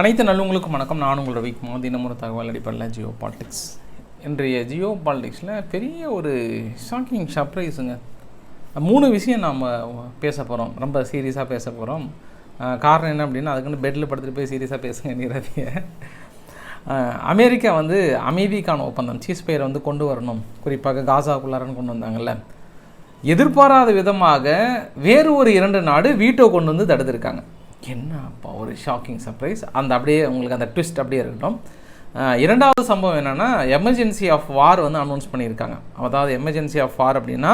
அனைத்து நல்லவங்களுக்கும் வணக்கம். நான் உங்கள் ரவிக்குமார் தினமுறை தகவல் அடிப்படையில் ஜியோ பாலிடிக்ஸ். இன்றைய ஜியோ பாலிடிக்ஸில் பெரிய ஒரு ஷாக்கிங் சர்ப்ரைஸுங்க மூணு விஷயம் நாம் பேச போகிறோம் ரொம்ப சீரியஸாக பேச போகிறோம் காரணம் என்ன அப்படின்னா அதுக்குன்னு பெட்டில் படுத்துட்டு போய் சீரியஸாக பேசுங்க நீரதிய அமெரிக்கா வந்து அமைதிக்கான ஒப்பந்தம் சீஸ் பெயரை வந்து கொண்டு வரணும். குறிப்பாக காசாக்குள்ளாரன்னு கொண்டு வந்தாங்கல்ல. எதிர்பாராத விதமாக வேறு ஒரு இரண்டு நாடு வீட்டோ கொண்டு வந்து தடுத்திருக்காங்க. என்னப்பா ஒரு ஷாக்கிங் சர்ப்ரைஸ் அந்த அப்படியே உங்களுக்கு அந்த ட்விஸ்ட் அப்படியே இருக்கட்டும். இரண்டாவது சம்பவம் என்னென்னா எமர்ஜென்சி ஆஃப் வார் வந்து அனௌன்ஸ் பண்ணியிருக்காங்க. அதாவது எமர்ஜென்சி ஆஃப் வார் அப்படின்னா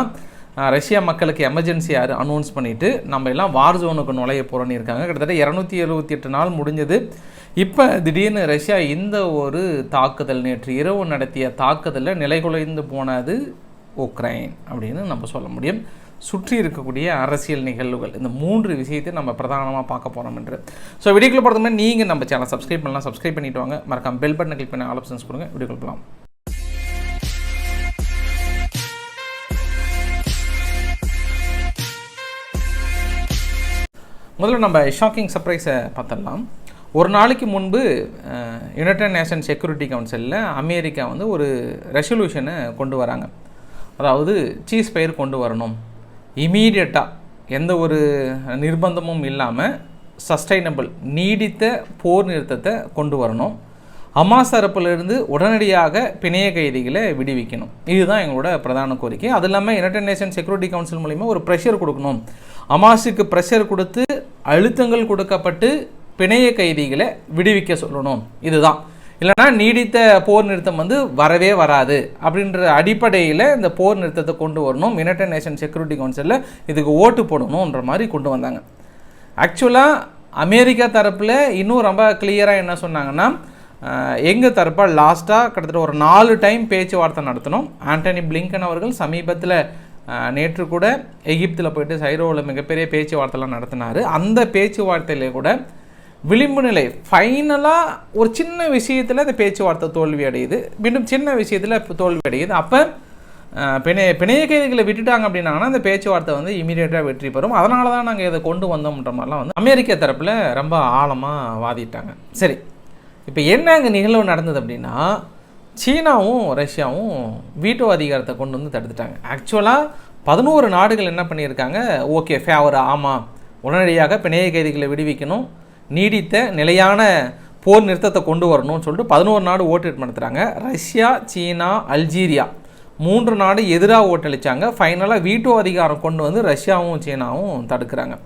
ரஷ்யா மக்களுக்கு எமர்ஜென்சி யார் அனௌன்ஸ் பண்ணிவிட்டு நம்ம எல்லாம் வார் ஜோனுக்கு நுழைய போகிறோன்னு இருக்காங்க. கிட்டத்தட்ட இரநூத்தி எழுபத்தி எட்டு நாள் முடிஞ்சது. இப்போ திடீர்னு ரஷ்யா இந்த ஒரு தாக்குதல் நேற்று இரவு நடத்திய தாக்குதலில் நிலைகுலைந்து போனது உக்ரைன் அப்படின்னு நம்ம சொல்ல முடியும். சுற்றி இருக்கக்கூடிய அரசியல் நிகழ்வுகள். இந்த மூன்று விஷயத்தை நம்ம பிரதானமாக பார்க்க போகிறோம் என்று. ஸோ வீடியோக்குள்ள போகிறது மாதிரி நீங்கள் நம்ம சேனல் சப்ஸ்கிரைப் பண்ணலாம். சப்ஸ்கிரைப் பண்ணிட்டு வாங்க. மறக்காம பெல் பட்டனை கிளிக் பண்ணி ஆப்ஷன்ஸ் கொடுங்க. வீடியோக்குள்ள போகலாம் முதல்ல நம்ம ஷாக்கிங் சர்ப்ரைஸை பார்த்துடலாம். ஒரு நாளைக்கு முன்பு யுனைடட் நேஷன் செக்யூரிட்டி கவுன்சிலில் அமெரிக்கா வந்து ஒரு ரெசல்யூஷனை கொண்டு வராங்க. அதாவது சீஸ் பயிர் கொண்டு வரணும். இமீடியட்டாக எந்த ஒரு நிர்பந்தமும் இல்லாமல் சஸ்டைனபிள் நீடித்த போர் நிறுத்தத்தை கொண்டு வரணும். ஹமாஸ் தரப்பிலிருந்து உடனடியாக பிணைய கைதிகளை விடுவிக்கணும். இதுதான் எங்களோட பிரதான கோரிக்கை. அது இல்லாமல் யுனைடட் நேஷன் செக்யூரிட்டி கவுன்சில் மூலிமா ஒரு ப்ரெஷர் கொடுக்கணும். ஹமாஸுக்கு ப்ரெஷர் கொடுத்து அழுத்தங்கள் கொடுக்கப்பட்டு பிணைய கைதிகளை விடுவிக்க சொல்லணும். இதுதான். இல்லைனா நீடித்த போர் நிறுத்தம் வந்து வரவே வராது அப்படின்ற அடிப்படையில் இந்த போர் நிறுத்தத்தை கொண்டு வரணும். யுனைடட் நேஷன் செக்யூரிட்டி கவுன்சிலில் இதுக்கு ஓட்டு போடணுன்ற மாதிரி கொண்டு வந்தாங்க. ஆக்சுவலாக அமெரிக்கா தரப்பில் இன்னும் ரொம்ப கிளியராக என்ன சொன்னாங்கன்னா எங்கள் தரப்பாக லாஸ்ட்டாக கிட்டத்தட்ட ஒரு நாலு டைம் பேச்சுவார்த்தை நடத்தணும். ஆண்டனி பிளிங்கன் அவர்கள் சமீபத்தில் நேற்று கூட எகிப்தில் போயிட்டு சைரோவில் மிகப்பெரிய பேச்சுவார்த்தைலாம் நடத்தினார். அந்த பேச்சுவார்த்தையிலே கூட விளிம்பு நிலை. ஃபைனலாக ஒரு சின்ன விஷயத்தில் அந்த பேச்சுவார்த்தை தோல்வி அடையுது. மீண்டும் சின்ன விஷயத்தில் தோல்வி அடையுது. அப்போ பிணைய பிணைய கைதிகளை விட்டுட்டாங்க அப்படின்னாங்கன்னா அந்த பேச்சுவார்த்தை வந்து இமீடியட்டாக வெற்றி பெறும். அதனால தான் நாங்கள் இதை கொண்டு வந்தோம்ன்ற மாதிரிலாம் வந்து அமெரிக்க தரப்பில் ரொம்ப ஆழமாக வாதிட்டாங்க. சரி. இப்போ என்ன அங்கே நிகழ்வு நடந்தது அப்படின்னா சீனாவும் ரஷ்யாவும் வீட்டோ அதிகாரத்தை கொண்டு வந்து தடுத்துட்டாங்க. ஆக்சுவலாக பதினோரு நாடுகள் என்ன பண்ணியிருக்காங்க? ஓகே ஃபேவர் ஆமாம் உடனடியாக பிணைய கைதிகளை விடுவிக்கணும். நீடித்த நிலையான போர் நிறுத்தத்தை கொண்டு வரணும்னு சொல்லிட்டு பதினோரு நாடு ஓட்டு நடத்துகிறாங்க ரஷ்யா சீனா அல்ஜீரியா. மூன்று நாடு எதிராக ஓட்டளித்தாங்க ஃபைனலாக வீட்டோ அதிகாரம் கொண்டு வந்து ரஷ்யாவும் சீனாவும் தடுக்கிறாங்க.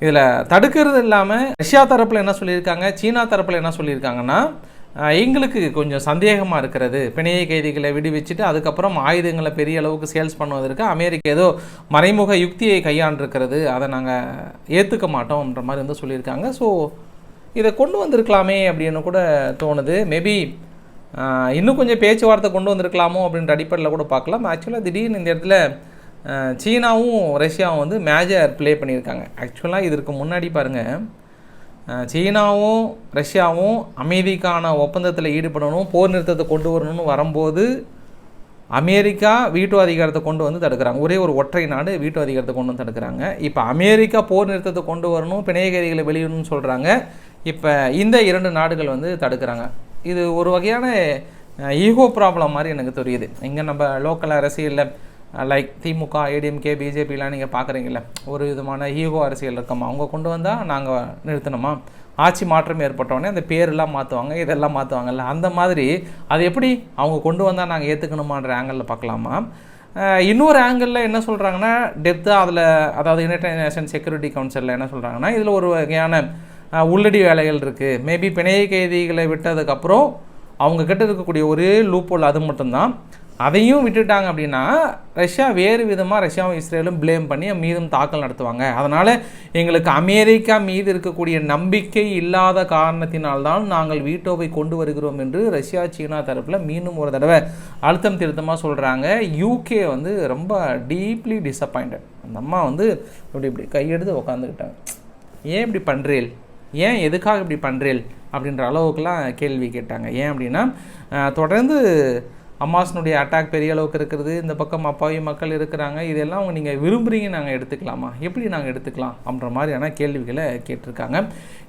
இதில் தடுக்கிறது இல்லாமல் ரஷ்யா தரப்பில் என்ன சொல்லியிருக்காங்க? சீனா தரப்பில் என்ன சொல்லியிருக்காங்கன்னா எங்களுக்கு கொஞ்சம் சந்தேகமாக இருக்கிறது. பிணைய கைதிகளை விடுவிச்சுட்டு அதுக்கப்புறம் ஆயுதங்களை பெரிய அளவுக்கு சேல்ஸ் பண்ணுவதற்கு அமெரிக்கா ஏதோ மறைமுக யுக்தியை கையாண்டிருக்கிறது. அதை நாங்கள் ஏற்றுக்க மாட்டோம்ன்ற மாதிரி வந்து சொல்லியிருக்காங்க. ஸோ இதை கொண்டு வந்திருக்கலாமே அப்படின்னு கூட தோணுது. மேபி இன்னும் கொஞ்சம் பேச்சுவார்த்தை கொண்டு வந்திருக்கலாமோ அப்படின்ற அடிப்படையில் கூட பார்க்கலாம். ஆக்சுவலாக திடீர்னு இந்த இடத்துல சீனாவும் ரஷ்யாவும் வந்து மேஜர் ப்ளே பண்ணியிருக்காங்க. ஆக்சுவலாக இதற்கு முன்னாடி பாருங்கள் சீனாவும் ரஷ்யாவும் அமைதிக்கான ஒப்பந்தத்தில் ஈடுபடணும் போர் நிறுத்தத்தை கொண்டு வரணும்னு வரும்போது அமெரிக்கா வீட்டு அதிகாரத்தை கொண்டு வந்து தடுக்கிறாங்க. ஒரே ஒரு ஒற்றை நாடு வீட்டு அதிகாரத்தை கொண்டு வந்து தடுக்கிறாங்க. இப்போ அமெரிக்கா போர் நிறுத்தத்தை கொண்டு வரணும் பிணையகைதிகளை வெளியிடணும்னு சொல்கிறாங்க இப்போ இந்த இரண்டு நாடுகள் வந்து தடுக்கிறாங்க. இது ஒரு வகையான ஈகோ ப்ராப்ளம் மாதிரி எனக்கு தெரியுது. இங்கே நம்ம லோக்கல் அரசியலில் Uh, லைக் திமுக ஏடிஎம்கே பிஜேபிலாம் நீங்கள் பார்க்குறீங்கள ஒரு விதமான ஈகோ அரசியல் இருக்கமா? அவங்க கொண்டு வந்தால் நாங்கள் நிறுத்தணுமா? ஆட்சி மாற்றம் ஏற்பட்டோடனே அந்த பேரெல்லாம் மாற்றுவாங்க இதெல்லாம் மாற்றுவாங்கல்ல அந்த மாதிரி அது எப்படி அவங்க கொண்டு வந்தால் நாங்கள் ஏற்றுக்கணுமான்ற ஆங்கிளில் பார்க்கலாமா uh, இன்னொரு ஆங்கிளில் என்ன சொல்கிறாங்கன்னா டெப்த்தாக அதில் அதாவது யுனைடெட் நேஷன் செக்யூரிட்டி கவுன்சிலில் என்ன சொல்கிறாங்கன்னா இதில் ஒரு வகையான uh, உள்ளடி வேலைகள் இருக்குது மேபி பிணைய கைதிகளை விட்டதுக்கப்புறம் அவங்க கிட்ட இருக்கக்கூடிய ஒரே லூப்போல் அது மட்டும்தான். அதையும் விட்டுட்டாங்க அப்படின்னா ரஷ்யா வேறு விதமாக ரஷ்யாவும் இஸ்ரேலும் ப்ளேம் பண்ணி மீதும் தாக்கல் நடத்துவாங்க. அதனால் எங்களுக்கு அமெரிக்கா மீது இருக்கக்கூடிய நம்பிக்கை இல்லாத காரணத்தினால்தான் நாங்கள் வீட்டோவை கொண்டு வருகிறோம் என்று ரஷ்யா சீனா தரப்பில் மீண்டும் ஒரு தடவை அழுத்தம் திருத்தமாக சொல்கிறாங்க யூகே வந்து ரொம்ப டீப்லி டிசப்பாயிண்டட் அந்த அம்மா வந்து இப்படி இப்படி கையெடுத்து உக்காந்துக்கிட்டாங்க. ஏன் இப்படி பண்ணுறேல் ஏன் எதுக்காக இப்படி பண்ணுறேல் அப்படின்ற அளவுக்குலாம் கேள்வி கேட்டாங்க. ஏன் அப்படின்னா தொடர்ந்து அம்மாஸினுடைய அட்டாக் பெரிய அளவுக்கு இருக்கிறது இந்த பக்கம் அப்பாவி மக்கள் இருக்கிறாங்க. இதெல்லாம் அவங்க நீங்கள் விரும்புகிறீங்க நாங்கள் எடுத்துக்கலாமா? எப்படி நாங்கள் எடுத்துக்கலாம் அப்படின்ற மாதிரியான கேள்விகளை கேட்டிருக்காங்க.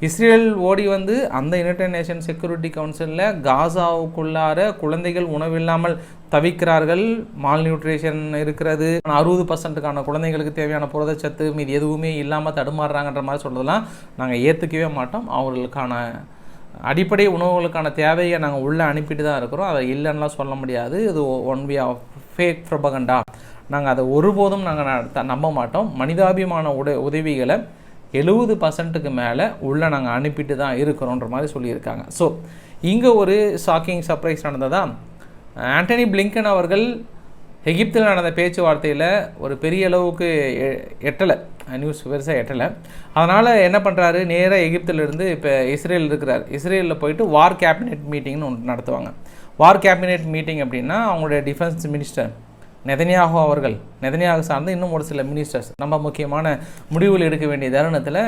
இஸ்ரேல் ஓடி வந்து அந்த யுனைடெட் நேஷன் செக்யூரிட்டி கவுன்சிலில் காசாவுக்குள்ளார குழந்தைகள் உணவில்லாமல் தவிக்கிறார்கள். மால் நியூட்ரிஷன் இருக்கிறது. அறுபது பர்சன்ட்டுக்கான குழந்தைகளுக்கு தேவையான புரதச்சத்து மீது எதுவுமே இல்லாமல் தடுமாறுறாங்கன்ற மாதிரி சொல்கிறதெல்லாம் நாங்கள் ஏற்றுக்கவே மாட்டோம். அவர்களுக்கான அடிப்படை உணவுகளுக்கான தேவையை நாங்கள் உள்ளே அனுப்பிட்டு தான் இருக்கிறோம். அதை இல்லைன்னா சொல்ல முடியாது. இது one way of fake propaganda நாங்கள் அதை ஒருபோதும் நாங்கள் நம்ப மாட்டோம். மனிதாபிமான உட உதவிகளை எழுபது பர்சன்ட்டுக்கு மேலே உள்ளே நாங்கள் அனுப்பிட்டு தான் இருக்கிறோன்ற மாதிரி சொல்லியிருக்காங்க. ஸோ இங்கே ஒரு ஷாக்கிங் சர்ப்ரைஸ் நடந்ததா? ஆண்டனி பிளிங்கன் அவர்கள் எகிப்தில் நடந்த பேச்சுவார்த்தையில் ஒரு பெரிய அளவுக்கு எ- எட்டலை. நியூஸ் பெருசாக எட்டலை. அதனால் என்ன பண்ணுறாரு நேராக எகிப்திலிருந்து இப்போ இஸ்ரேல் இருக்கிறார். இஸ்ரேலில் போயிட்டு வார் கேபினெட் மீட்டிங்னு ஒன்று நடத்துவாங்க. வார் கேபினெட் மீட்டிங் அப்படின்னா அவங்களுடைய டிஃபென்ஸ் மினிஸ்டர் நெதனியாகோ அவர்கள். நெதனியாக சார்ந்து இன்னும் ஒரு சில மினிஸ்டர்ஸ் நம்ம முக்கியமான முடிவுகள் எடுக்க வேண்டிய தருணத்தில்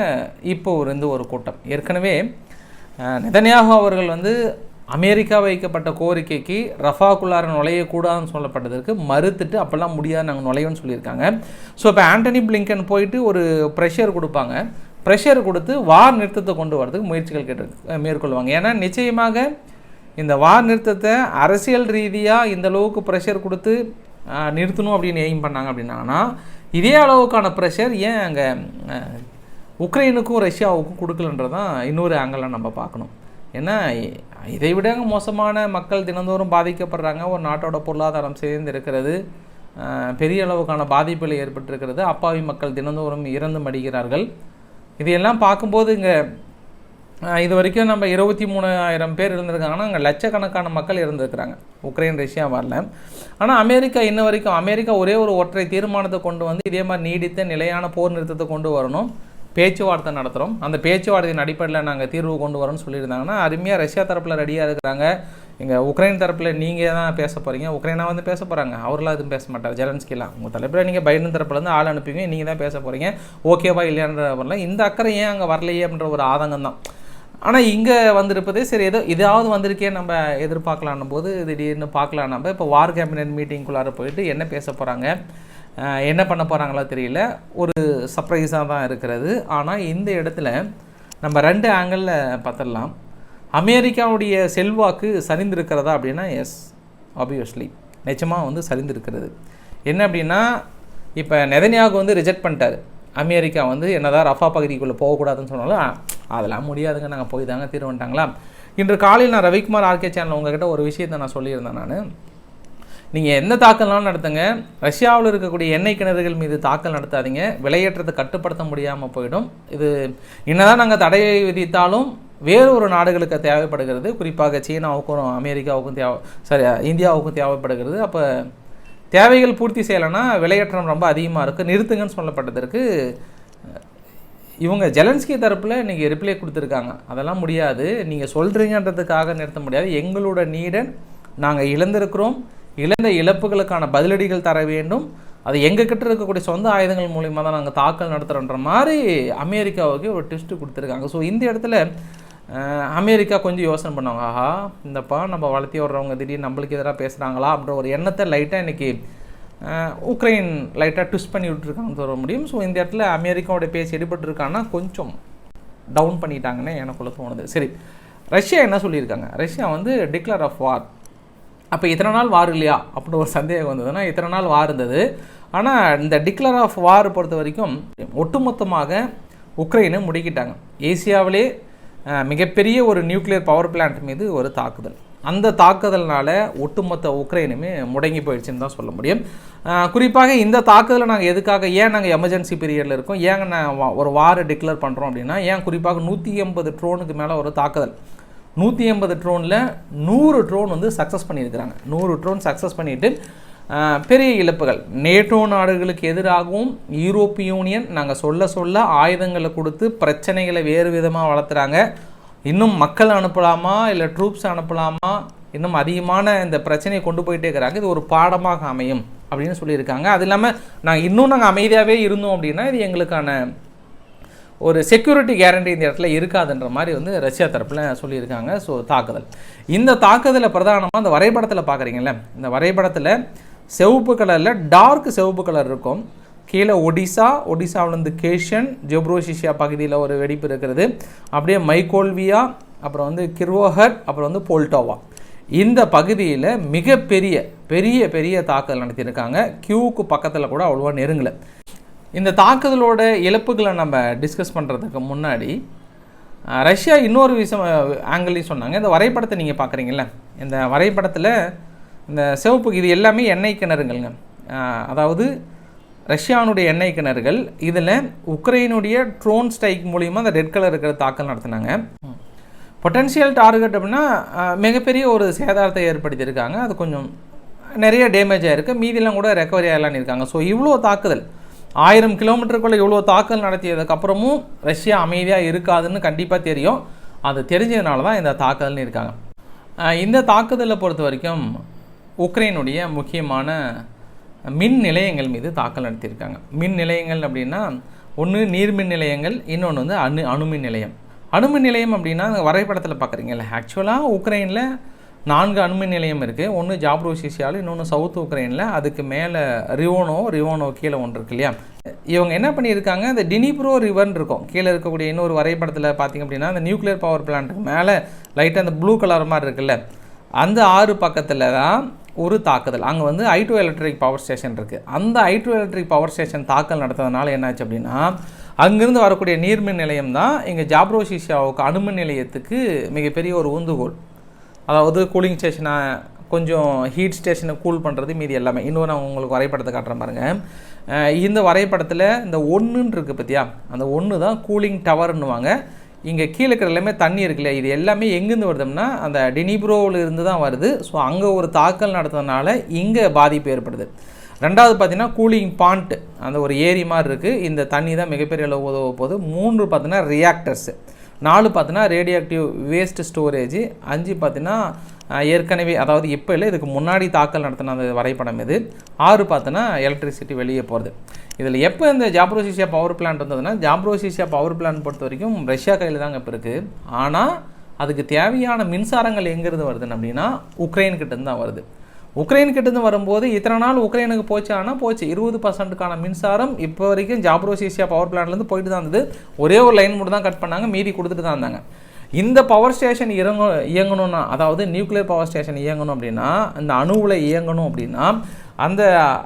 இப்போ இருந்து ஒரு கூட்டம். ஏற்கனவே நெதனியாகோ அவர்கள் வந்து அமெரிக்கா வைக்கப்பட்ட கோரிக்கைக்கு ரஃபாக்குள்ளார நுழையக்கூடாதுன்னு சொல்லப்பட்டதற்கு மறுத்துட்டு அப்போல்லாம் முடியாது நாங்கள் நுழையன்னு சொல்லியிருக்காங்க. ஸோ இப்போ ஆண்டனி பிளிங்கன் போயிட்டு ஒரு ப்ரெஷர் கொடுப்பாங்க. ப்ரெஷர் கொடுத்து வார் நிறுத்தத்தை கொண்டு வரதுக்கு முயற்சிகள் கேட்டு மேற்கொள்வாங்க. ஏன்னா நிச்சயமாக இந்த வார் நிறுத்தத்தை அரசியல் ரீதியாக இந்த அளவுக்கு ப்ரெஷர் கொடுத்து நிறுத்தணும் அப்படின்னு எய்ம் பண்ணாங்க அப்படின்னாங்கன்னா இதே அளவுக்கான ப்ரெஷர் ஏன் அங்கே உக்ரைனுக்கும் ரஷ்யாவுக்கும் கொடுக்கலன்றது தான் இன்னொரு ஆங்கிளில் நம்ம பார்க்கணும். ஏன்னா இதை விட மோசமான மக்கள் தினந்தோறும் பாதிக்கப்படுறாங்க. ஒரு நாட்டோட பொருளாதாரம் சேர்ந்து இருக்கிறது பெரிய அளவுக்கான பாதிப்புகள் ஏற்பட்டிருக்கிறது. அப்பாவி மக்கள் தினந்தோறும் இறந்து மடிகிறார்கள். இதையெல்லாம் பார்க்கும்போது இங்கே இது வரைக்கும் நம்ம இருபத்தி மூணாயிரம் பேர் இருந்திருக்காங்கன்னா அங்கே லட்சக்கணக்கான மக்கள் இருந்திருக்கிறாங்க. உக்ரைன் ரஷ்யா வரல. ஆனால் அமெரிக்கா இன்ன வரைக்கும் அமெரிக்கா ஒரே ஒரு ஒற்றை தீர்மானத்தை கொண்டு வந்து இதே மாதிரி நீடித்த நிலையான போர் நிறுத்தத்தை கொண்டு வரணும். பேச்சுவார்த்தை நடத்துகிறோம் அந்த பேச்சுவார்த்தையின் அடிப்படையில் நாங்கள் தீர்வு கொண்டு வரோம்னு சொல்லியிருந்தாங்கன்னா அருமையாக ரஷ்யா தரப்பில் ரெடியாக இருக்கிறாங்க. இங்கே உக்ரைன் தரப்பில் நீங்கள் தான் பேச போகிறீங்க உக்ரைனா வந்து பேச போகிறாங்க அவரெல்லாம் எதுவும் பேச மாட்டார் ஜெலன்ஸ்கிலாம். உங்கள் தலைப்பில் நீங்கள் பைடன் தரப்புலேருந்து ஆள் அனுப்புவீங்க. நீங்கள் தான் பேச போகிறீங்க ஓகேவா இல்லையான்ற வரல. இந்த அக்கறை ஏன் அங்கே வரலையே அப்படின்ற ஒரு ஆதங்கம் தான். ஆனால் இங்கே வந்திருப்பது சரி ஏதோ இதாவது வந்திருக்கே நம்ம எதிர்பார்க்கலான்னும் போது திடீர்னு பார்க்கலாம் நம்ம. இப்போ வார் கேபினட் மீட்டிங்குள்ளார போயிட்டு என்ன பேச போகிறாங்க என்ன பண்ண போகிறாங்களோ தெரியல. ஒரு சர்ப்ரைஸாக தான் இருக்கிறது. ஆனால் இந்த இடத்துல நம்ம ரெண்டு ஆங்கிளில் பார்த்துடலாம். அமெரிக்காவுடைய செல்வாக்கு சரிந்திருக்கிறதா அப்படின்னா எஸ் ஆப்வியஸ்லி நிச்சயமாக வந்து சரிந்திருக்கிறது. என்ன அப்படின்னா இப்போ நெதனியாவுக்கு வந்து ரிஜெக்ட் பண்ணிட்டாரு. அமெரிக்கா வந்து என்னதான் ரஃபா பகுதிக்குள்ளே போகக்கூடாதுன்னு சொன்னாலும் அதெல்லாம் முடியாதுங்க நாங்கள் போய் தாங்க தீர்வு வந்துட்டாங்களா? இன்று காலையில் நான் ரவிக்குமார் ஆர்கே சேனல் உங்ககிட்ட ஒரு விஷயத்தை நான் சொல்லியிருந்தேன் நான். நீங்கள் எந்த தாக்கம்லாம் நடத்துங்க. ரஷ்யாவில் இருக்கக்கூடிய எண்ணெய் கிணறுகள் மீது தாக்கல் நடத்தாதீங்க. விலையேற்றத்தை கட்டுப்படுத்த முடியாமல் போயிடும். இது என்னதான் நாங்கள் தடையை விதித்தாலும் வேறு ஒரு நாடுகளுக்கு தேவைப்படுகிறது. குறிப்பாக சீனாவுக்கும் அமெரிக்காவுக்கும் தேவை சாரி இந்தியாவுக்கும் தேவைப்படுகிறது. அப்போ தேவைகள் பூர்த்தி செய்யலைன்னா விலையேற்றம் ரொம்ப அதிகமாக இருக்குது நிறுத்துங்கன்னு சொல்லப்பட்டதற்கு இவங்க ஜெலன்ஸ்கி தரப்பில் இன்றைக்கி ரிப்ளை கொடுத்துருக்காங்க. அதெல்லாம் முடியாது. நீங்கள் சொல்கிறீங்கன்றதுக்காக நிறுத்த முடியாது. எங்களோட நீடன் நாங்கள் இழந்திருக்கிறோம். இழந்த இழப்புகளுக்கான பதிலடிகள் தர வேண்டும். அது எங்கள் கிட்ட இருக்கக்கூடிய சொந்த ஆயுதங்கள் மூலிமா தான் நாங்கள் தாக்கல் நடத்துகிறோன்ற மாதிரி அமெரிக்காவுக்கு ஒரு ட்விஸ்ட்டு கொடுத்துருக்காங்க. ஸோ இந்த இடத்துல அமெரிக்கா கொஞ்சம் யோசனை பண்ணுவாங்க. ஆஹா இந்தப்பா நம்ம வளர்த்தி வர்றவங்க திடீர்னு நம்மளுக்கு எதிராக பேசுகிறாங்களா அப்படின்ற ஒரு எண்ணத்தை லைட்டாக இன்றைக்கி உக்ரைன் லைட்டாக ட்விஸ்ட் பண்ணி விட்டுருக்காங்கன்னு சொல்ல முடியும். ஸோ இந்த இடத்துல அமெரிக்காவோட பேசி எடுபட்டுருக்காங்கன்னா கொஞ்சம் டவுன் பண்ணிட்டாங்கன்னு எனக்குள்ள தோணுது சரி ரஷ்யா என்ன சொல்லியிருக்காங்க? ரஷ்யா வந்து டிக்ளேர் ஆஃப் வார் அப்போ இத்தனை நாள் வார் இல்லையா? அப்படின்னு ஒரு சந்தேகம் வந்ததுன்னா இத்தனை நாள் வார் இருந்தது? ஆனால் இந்த டிக்ளேர் ஆஃப் வார் பொறுத்த வரைக்கும் ஒட்டுமொத்தமாக உக்ரைனை முடுக்கிட்டாங்க. ஏசியாவிலே மிகப்பெரிய ஒரு நியூக்ளியர் பவர் பிளான்ட் மீது ஒரு தாக்குதல். அந்த தாக்குதல்னால் ஒட்டுமொத்த உக்ரைனுமே முடங்கி போயிடுச்சுன்னு தான் சொல்ல முடியும். குறிப்பாக இந்த தாக்குதலை நாங்கள் எதுக்காக ஏன் நாங்கள் எமர்ஜென்சி பீரியடில் இருக்கோம்? ஏங்க நான் வா- ஒரு வாரை டிக்ளேர் பண்ணுறோம் அப்படின்னா ஏன் குறிப்பாக நூற்றி எண்பது ட்ரோனுக்கு மேலே ஒரு தாக்குதல். நூற்றி எண்பது ட்ரோனில் நூறு ட்ரோன் வந்து சக்ஸஸ் பண்ணியிருக்கிறாங்க. நூறு ட்ரோன் சக்ஸஸ் பண்ணிவிட்டு பெரிய இழப்புகள். நேட்டோ நாடுகளுக்கு எதிராகவும் யூரோப்பிய யூனியன் நாங்கள் சொல்ல சொல்ல ஆயுதங்களை கொடுத்து பிரச்சனைகளை வேறு விதமாக வளர்த்துறாங்க. இன்னும் மக்கள் அனுப்பலாமா? இல்லை ட்ரூப்ஸ் அனுப்பலாமா? இன்னும் அதிகமான இந்த பிரச்சனையை கொண்டு போயிட்டே இருக்கிறாங்க. இது ஒரு பாடமாக அமையும் அப்படின்னு சொல்லியிருக்காங்க. அது இல்லாமல் நாங்கள் இன்னும் நாங்கள் அமைதியாகவே இருந்தோம் அப்படின்னா இது எங்களுக்கான ஒரு செக்யூரிட்டி கேரண்டி இந்த இடத்துல இருக்காதுன்ற மாதிரி வந்து ரஷ்யா தரப்பில் சொல்லியிருக்காங்க. ஸோ தாக்குதல். இந்த தாக்குதலை பிரதானமாக அந்த வரைபடத்தில் பார்க்குறீங்களே இந்த வரைபடத்தில் சிவப்பு கலரில் டார்க் சிவப்பு கலர் இருக்கும். கீழே ஒடிசா ஒடிசாவிலேருந்து கேஷன் ஜெப்ரோசிஷியா பகுதியில் ஒரு வெடிப்பு இருக்கிறது. அப்படியே மைகோல்வியா அப்புறம் வந்து கிர்வோஹர் அப்புறம் வந்து போல்டோவா. இந்த பகுதியில் மிகப்பெரிய பெரிய பெரிய தாக்குதல் நடத்தியிருக்காங்க. கியூவுக்கு பக்கத்தில் கூட அவ்வளோவா நெருங்கலை. இந்த தாக்குதலோட இழப்புகளை நம்ம டிஸ்கஸ் பண்ணுறதுக்கு முன்னாடி ரஷ்யா இன்னொரு விஷயம் ஆங்கிளையும் சொன்னாங்க. இந்த வரைபடத்தை நீங்கள் பார்க்குறீங்கல்ல? இந்த வரைபடத்தில் இந்த சிவப்பு இது எல்லாமே எண்ணெய் கிணறுங்கள்ங்க. அதாவது ரஷ்யானுடைய எண்ணெய் கிணறுகள். இதில் உக்ரைனுடைய ட்ரோன் ஸ்ட்ரைக் மூலிமா அந்த ரெட் கலர் இருக்கிற தாக்கல் நடத்தினாங்க. பொட்டன்ஷியல் டார்கெட் அப்படின்னா மிகப்பெரிய ஒரு சேதாரத்தை ஏற்படுத்தியிருக்காங்க. அது கொஞ்சம் நிறைய டேமேஜ் ஆகிருக்கு மீதிலாம் கூட ரெக்கவரி ஆகலான்னு இருக்காங்க. ஸோ இவ்வளோ தாக்குதல். ஆயிரம் கிலோமீட்டருக்குள்ளே இவ்வளோ தாக்கல் நடத்தியதுக்கப்புறமும் ரஷ்யா அமைதியாக இருக்காதுன்னு கண்டிப்பாக தெரியும். அது தெரிஞ்சதுனால தான் இந்த தாக்குதல்னு இருக்காங்க. இந்த தாக்குதலை பொறுத்த வரைக்கும் உக்ரைனுடைய முக்கியமான மின் நிலையங்கள் மீது தாக்கல் நடத்தியிருக்காங்க. மின் நிலையங்கள் அப்படின்னா ஒன்று நீர்மின் நிலையங்கள் இன்னொன்று வந்து அணு அணுமின் நிலையம். அணுமின் நிலையம் அப்படின்னா வரைபடத்தில் பார்க்குறீங்கல்ல ஆக்சுவலாக உக்ரைனில் நான்கு அணுமின் நிலையம் இருக்குது ஒன்று ஜாப்ரோசிஷியாவில் இன்னொன்று சவுத் உக்ரைனில். அதுக்கு மேலே ரிவோனோ ரிவோனோ கீழே ஒன்று இருக்கு இல்லையா? இவங்க என்ன பண்ணியிருக்காங்க இந்த டினிப்ரோ ரிவர்னு இருக்கும். கீழே இருக்கக்கூடிய இன்னொரு வரைபடத்தில் பார்த்தீங்க அப்படின்னா அந்த நியூக்ளியர் பவர் பிளான்ட்டுக்கு மேலே லைட்டாக அந்த ப்ளூ கலர் மாதிரி இருக்குல்ல? அந்த ஆறு பக்கத்தில் தான் ஒரு தாக்குதல். அங்கே வந்து ஐடோ எலக்ட்ரிக் பவர் ஸ்டேஷன் இருக்குது அந்த ஐடோ எலக்ட்ரிக் பவர் ஸ்டேஷன் தாக்கல் நடத்ததுனால என்னாச்சு அப்படின்னா அங்கேருந்து வரக்கூடிய நீர்மின் நிலையம் தான் இங்கே ஜாப்ரோசிஷியாவுக்கு அணுமின் நிலையத்துக்கு மிகப்பெரிய ஒரு ஊந்துகோல். அதாவது கூலிங் ஸ்டேஷனை கொஞ்சம் ஹீட் ஸ்டேஷனை கூல் பண்ணுறது மீதி எல்லாமே. இன்னும் நான் உங்களுக்கு வரைபடத்தை காட்டுறேன் பாருங்க. இந்த வரைபடத்தில் இந்த ஒன்றுன்னு இருக்குது பார்த்தியா அந்த ஒன்று தான் கூலிங் டவர்னுவாங்க இங்கே கீழே இருக்கிற எல்லாமே தண்ணி இருக்குல்ல இது எல்லாமே எங்கேருந்து வருதுன்னா அந்த டினிப்ரோவில் இருந்து தான் வருது. ஸோ அங்கே ஒரு தாக்கல் நடத்துறதுனால இங்கே பாதிப்பு ஏற்படுது. ரெண்டாவது பார்த்தீங்கன்னா கூலிங் பாண்ட் அந்த ஒரு ஏரி மாதிரி இருக்குது இந்த தண்ணி தான் மிகப்பெரிய அளவு உதவ போகுது. மூன்று பார்த்தீங்கன்னா ரியாக்டர்ஸு நாலு பார்த்தீங்கன்னா ரேடியோஆக்டிவ் வேஸ்ட் ஸ்டோரேஜ் அஞ்சு பார்த்தீங்கன்னா ஏற்கனவே அதாவது இப்போ இல்லை இதுக்கு முன்னாடி தாக்கல் நடத்தின அந்த வரைபடம் இது. ஆறு பார்த்தோன்னா எலக்ட்ரிசிட்டி வெளியே போகிறது இதில் எப்போ இந்த ஜாப்ரோசிஷியா பவர் பிளான்ட் வந்ததுன்னா ஜாப்ரோசிஷியா பவர் பிளான்ட் பொறுத்த வரைக்கும் ரஷ்யா கையில் தாங்க இப்போ இருக்குது ஆனால் அதுக்கு தேவையான மின்சாரங்கள் எங்கேருந்து வருதுன்னு அப்படின்னா உக்ரைன் கிட்டேருந்து தான் வருது. உக்ரைன் கிட்டேருந்து வரும்போது இத்தனை நாள் உக்ரைனுக்கு போச்சு ஆனால் போச்சு. இருபது பர்சன்ட்டுக்கான மின்சாரம் இப்போ வரைக்கும் ஜாப்ரோசிஷியா பவர் பிளான்ட்லேருந்து போயிட்டு தான் இருந்தது. ஒரே ஒரு லைன் மட்டும் தான் கட் பண்ணாங்க மீதி கொடுத்துட்டு தான் இருந்தாங்க. இந்த பவர் ஸ்டேஷன் இறங்க இயங்கணும்னா அதாவது நியூக்ளியர் பவர் ஸ்டேஷன் இயங்கணும் அப்படின்னா இந்த அணுவில் இயங்கணும் அப்படின்னா அந்த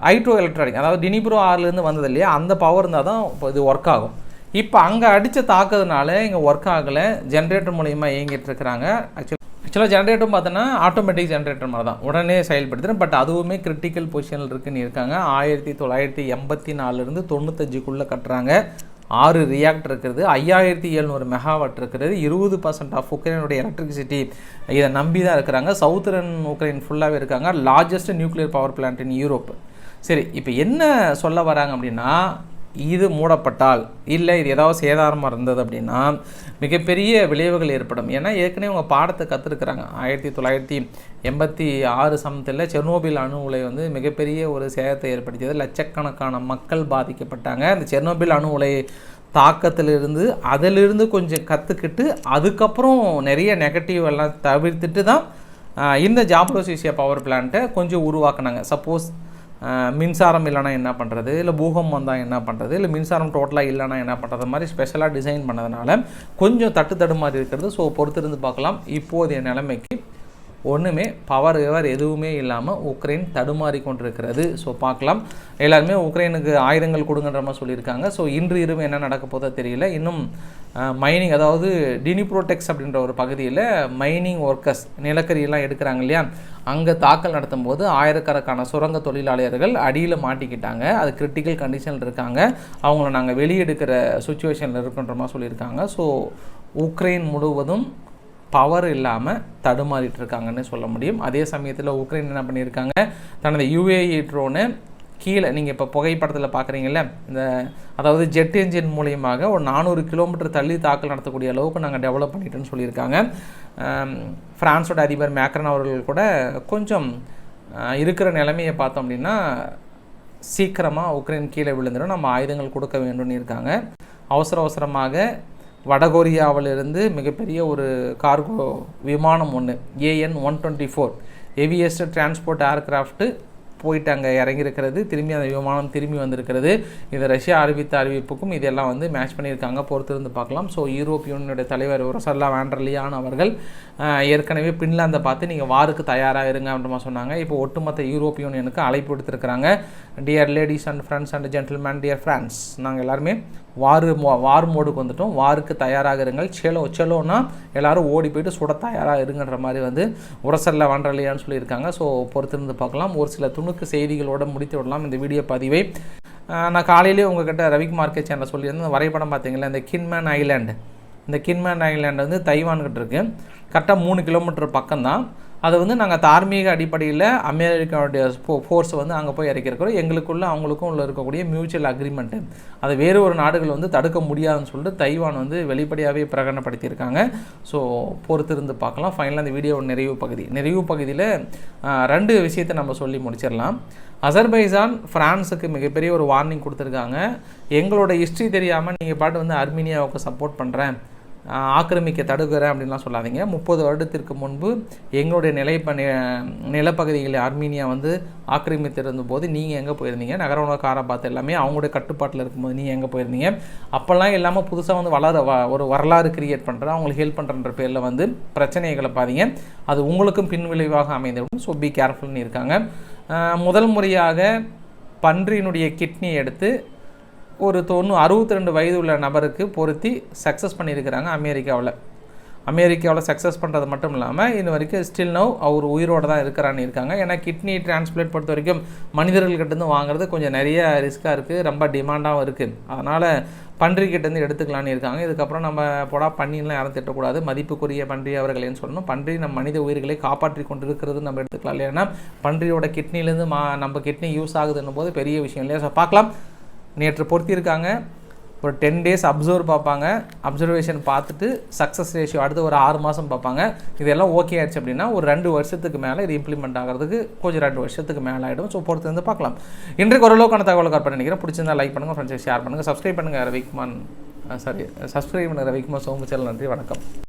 ஹைட்ரோ எலக்ட்ரானிக் அதாவது டினிப்ரோ ஆறுலேருந்து வந்தது இல்லையா அந்த பவர் இருந்தால் தான் இப்போ இது ஒர்க் ஆகும். இப்போ அங்கே அடித்த தாக்குறதுனால இங்கே ஒர்க் ஆகலை. ஜென்ரேட்டர் மூலயமா இயங்கிட்டு இருக்கிறாங்க. ஆக்சுவலி ஆக்சுவலாக ஜென்ரேட்டரும் பார்த்தோன்னா ஆட்டோமேட்டிக் ஜென்ரேட்டர் மாதிரி தான். உடனே செயல்படுத்துகிறேன் பட் அதுவுமே கிரிட்டிக்கல் பொசிஷனில் இருக்குன்னு இருக்காங்க. ஆயிரத்தி தொள்ளாயிரத்தி எண்பத்தி நாலுலேருந்து தொண்ணூத்தஞ்சுக்குள்ளே கட்டுறாங்க. ஆறு ரியாக்ட் இருக்கிறது ஐயாயிரத்தி எழுநூறு மெகாவாட் இருக்கிறது இருபது பர்சன்ட் ஆஃப் உக்ரைனுடைய எலக்ட்ரிசிட்டி இதை நம்பி தான் இருக்கிறாங்க. சவுத்தரன் உக்ரைன் ஃபுல்லாகவே இருக்காங்க. Largest nuclear power plant in Europe சரி இப்போ என்ன சொல்ல வராங்க அப்படின்னா இது மூடப்பட்டால் இல்லை இது ஏதாவது சேதாரமாக இருந்தது அப்படின்னா மிகப்பெரிய விளைவுகள் ஏற்படும். ஏன்னா ஏற்கனவே அவங்க பாடத்தை கற்றுருக்குறாங்க ஆயிரத்தி தொள்ளாயிரத்தி எண்பத்தி ஆறு சமத்தில் செர்னோபில் அணு உலை வந்து மிகப்பெரிய ஒரு சேதத்தை ஏற்படுத்தியது. லட்சக்கணக்கான மக்கள் பாதிக்கப்பட்டாங்க. அந்த செர்னோபில் அணு உலை தாக்கத்திலிருந்து அதிலிருந்து கொஞ்சம் கற்றுக்கிட்டு அதுக்கப்புறம் நிறைய நெகட்டிவ் எல்லாம் தவிர்த்துட்டு தான் இந்த ஜாப்ரோசிசியா பவர் பிளான்ட்டை கொஞ்சம் உருவாக்குனாங்க. சப்போஸ் மின்சாரம் இல்லைனா என்ன பண்ணுறது இல்லை பூகம் வந்தால் என்ன பண்ணுறது இல்லை மின்சாரம் டோட்டலாக இல்லைனா என்ன பண்ணுறது மாதிரி ஸ்பெஷலாக டிசைன் பண்ணதுனால கொஞ்சம் தட்டு தடுமாறி இருக்கிறது. ஸோ பொறுத்திருந்து பார்க்கலாம். இப்போதைய நிலைமைக்கு ஒன்றுமே பவர் விவர் எதுவுமே இல்லாமல் உக்ரைன் தடுமாறி கொண்டிருக்கிறது. ஸோ பார்க்கலாம். எல்லாருமே உக்ரைனுக்கு ஆயுதங்கள் கொடுங்கன்ற மாதிரி சொல்லியிருக்காங்க. ஸோ இன்று இரவு என்ன நடக்க போதோ தெரியல. இன்னும் மைனிங் அதாவது டினிப்ரோடெக்ஸ் அப்படின்ற ஒரு பகுதியில் மைனிங் ஒர்க்கர்ஸ் நிலக்கரியெல்லாம் எடுக்கிறாங்க இல்லையா? அங்கே தாக்கல் நடத்தும் போது ஆயிரக்கணக்கான சுரங்க தொழிலாளர்கள் அடியில் மாட்டிக்கிட்டாங்க. அது கிரிட்டிக்கல் கண்டிஷனில் இருக்காங்க. அவங்கள நாங்கள் வெளியெடுக்கிற சுச்சுவேஷனில் இருக்கின்றமா மாதிரி சொல்லியிருக்காங்க. ஸோ உக்ரைன் முழுவதும் பவர் இல்லாமல் தடுமாறிட்டு இருக்காங்கன்னு சொல்ல முடியும். அதே சமயத்தில் உக்ரைன் என்ன பண்ணியிருக்காங்க? தனது யுஏஇ ட்ரோனு கீழே நீங்கள் இப்போ புகைப்படத்தில் பார்க்குறீங்கல்ல இந்த அதாவது ஜெட் என்ஜின் மூலியமாக ஒரு நானூறு கிலோமீட்டர் தள்ளி தாக்கல் நடத்தக்கூடிய அளவுக்கு நாங்கள் டெவலப் பண்ணிட்டோன்னு சொல்லியிருக்காங்க. ஃப்ரான்ஸோட அதிபர் மேக்ரன் அவர்கள் கூட கொஞ்சம் இருக்கிற நிலைமையை பார்த்தோம் அப்படின்னா சீக்கிரமாக உக்ரைன் கீழே விழுந்துடும் நம்ம ஆயுதங்கள் கொடுக்க வேண்டும்னு இருக்காங்க. அவசர அவசரமாக வடகொரியாவிலிருந்து மிகப்பெரிய ஒரு கார்கோ விமானம் ஒன்று AN one twenty four heaviest transport aircraft போயிட்டு அங்கே இறங்கியிருக்கிறது திரும்பி அந்த விமானம் திரும்பி வந்திருக்கிறது. இது ரஷ்யா அறிவித்த அறிவிப்புக்கும் இதெல்லாம் வந்து மேட்ச் பண்ணியிருக்காங்க. பொறுத்திருந்து பார்க்கலாம். ஸோ யூரோப் யூனியனுடைய தலைவர் உரசல்லா வேண்டர்லியான் அவர்கள் ஏற்கனவே பின்லாந்தை பார்த்து நீங்கள் வாருக்கு தயாராக இருங்க அப்படிமா சொன்னாங்க. இப்போ ஒட்டுமொத்த யூரோப் யூனியனுக்கு அழைப்பு எடுத்திருக்கிறாங்க dear ladies and friends and gentleman dear friends நாங்கள் எல்லாருமே வாரு மோ- வார் மோடுக்கு வந்துட்டோம். வாருக்கு தயாராக இருங்கள். செலோ செலோனா எல்லோரும் ஓடி போயிட்டு சுட தயாராக இருங்கன்ற மாதிரி வந்து உரசல்ல வாண்டலையான்னு சொல்லியிருக்காங்க. ஸோ பொறுத்திருந்து பார்க்கலாம். ஒரு சில துணி நுணுக்கு செய்திகளோட முடித்து விடலாம் இந்த வீடியோ பதிவை. நான் காலையிலேயே உங்ககிட்ட ரவிக்குமார் கே சேனலில் சொல்லியிருந்தேன் அந்த வரைபடம் பார்த்தீங்களா? இந்த கின்மேன் ஐலாண்டு இந்த கின்மேன் ஐலாண்டு வந்து தைவான்கிட்ட இருக்கு. கரெக்டாக மூணு கிலோமீட்டர் பக்கம்தான். அதை வந்து நாங்கள் தார்மீக அடிப்படையில் அமெரிக்காவுடைய ஃபோர்ஸ் வந்து அங்கே போய் இறக்கிருக்கிறோம் எங்களுக்குள்ள அவங்களுக்கும் உள்ள இருக்கக்கூடிய மியூச்சுவல் அக்ரிமெண்ட்டு அதை வேறு ஒரு நாடுகள் வந்து தடுக்க முடியாதுன்னு சொல்லிட்டு தைவான் வந்து வெளிப்படையாகவே பிரகடனப்படுத்தியிருக்காங்க. ஸோ பொறுத்திருந்து பார்க்கலாம். ஃபைனலாக அந்த வீடியோ நிறைவு பகுதி. நிறைவு பகுதியில் ரெண்டு விஷயத்தை நம்ம சொல்லி முடிச்சிடலாம். அசர்பைசான் ஃப்ரான்ஸுக்கு மிகப்பெரிய ஒரு வார்னிங் கொடுத்துருக்காங்க. எங்களோட ஹிஸ்ட்ரி தெரியாமல் நீங்கள் பாட்டு வந்து அர்மீனியாவுக்கு சப்போர்ட் பண்ணுறேன் ஆக்கிரமிக்க தடுக்கிறேன் அப்படின்லாம் சொல்லாதீங்க. முப்பது வருடத்திற்கு முன்பு எங்களுடைய நிலை நிலப்பகுதிகளை அர்மீனியா வந்து ஆக்கிரமித்திருந்த போது நீங்கள் எங்கே போயிருந்தீங்க? நகர உணவு காரபாத் எல்லாமே அவங்களுடைய கட்டுப்பாட்டில் இருக்கும்போது நீங்கள் எங்கே போயிருந்தீங்க? அப்போல்லாம் இல்லாமல் புதுசாக வந்து வளர வ- ஒரு வரலாறு கிரியேட் பண்ணுற அவங்களுக்கு ஹெல்ப் பண்ணுறன்ற பேரில் வந்து பிரச்சனைகளை பாதிங்க அது உங்களுக்கும் பின்விளைவாக அமைந்துவிடும் ஸோ பி கேர்ஃபுல்னு இருக்காங்க. முதல் முறையாக பன்றியினுடைய கிட்னி எடுத்து ஒரு தொண்ணூ அறுபத்தி ரெண்டு வயது உள்ள நபருக்கு பொருத்தி சக்ஸஸ் பண்ணியிருக்கிறாங்க அமெரிக்காவில். அமெரிக்காவில் சக்ஸஸ் பண்ணுறது மட்டும் இல்லாமல் இது வரைக்கும் ஸ்டில் நவ் அவர் உயிரோடு தான் இருக்கிறான்னு இருக்காங்க. ஏன்னா கிட்னி டிரான்ஸ்பிளேட் பொறுத்த வரைக்கும் மனிதர்கள்கிட்டேருந்து வாங்குறது கொஞ்சம் நிறைய ரிஸ்க்காக இருக்குது ரொம்ப டிமாண்டாகவும் இருக்குது அதனால் பன்றிக்கிட்டேருந்து எடுத்துக்கலான்னு இருக்காங்க. இதுக்கப்புறம் நம்ம போடா பண்ணிலாம் யாரும் திட்டக்கூடாது. மதிப்புக்குரிய பன்றி அவர்களேன்னு சொல்லணும். பன்றி நம்ம மனித உயிர்களை காப்பாற்றி கொண்டு இருக்கிறது நம்ம எடுத்துக்கலாம். இல்லைன்னா பன்றியோட கிட்னிலேருந்து மா நம்ம கிட்னி யூஸ் ஆகுதுன்னும் போது பெரிய விஷயம் இல்லையா? ஸோ பார்க்கலாம். நேற்று பொருத்தியிருக்காங்க. ஒரு டென் டேஸ் அப்சர்வ் பார்ப்பாங்க. அப்சர்வேஷன் பார்த்துட்டு சக்ஸஸ் ரேஷியோ அடுத்து ஒரு ஆறு மாதம் பார்ப்பாங்க. இதெல்லாம் ஓகே ஆயிடுச்சு அப்படின்னா ஒரு ரெண்டு வருஷத்துக்கு மேலே இது இம்ப்ளிமெண்ட் ஆகிறதுக்கு கொஞ்சம் ரெண்டு வருஷத்துக்கு மேலே ஆகிடும் ஸோ பொறுத்து வந்து பார்க்கலாம். இன்றைக்கு ஓரளவுக்கான தகவலை கட் நினைக்கிறேன். பிடிச்சிருந்தா லைக் பண்ணுங்கள் ஃப்ரெண்ட்ஸ் ஷேர் பண்ணுங்கள் சப்ஸ்கிரைப் பண்ணுங்கள் ரவிக்குமான் சாரி சப்ஸ்கிரைப் பண்ணுங்கள் ரவிக்குமார் சோமு நன்றி வணக்கம்.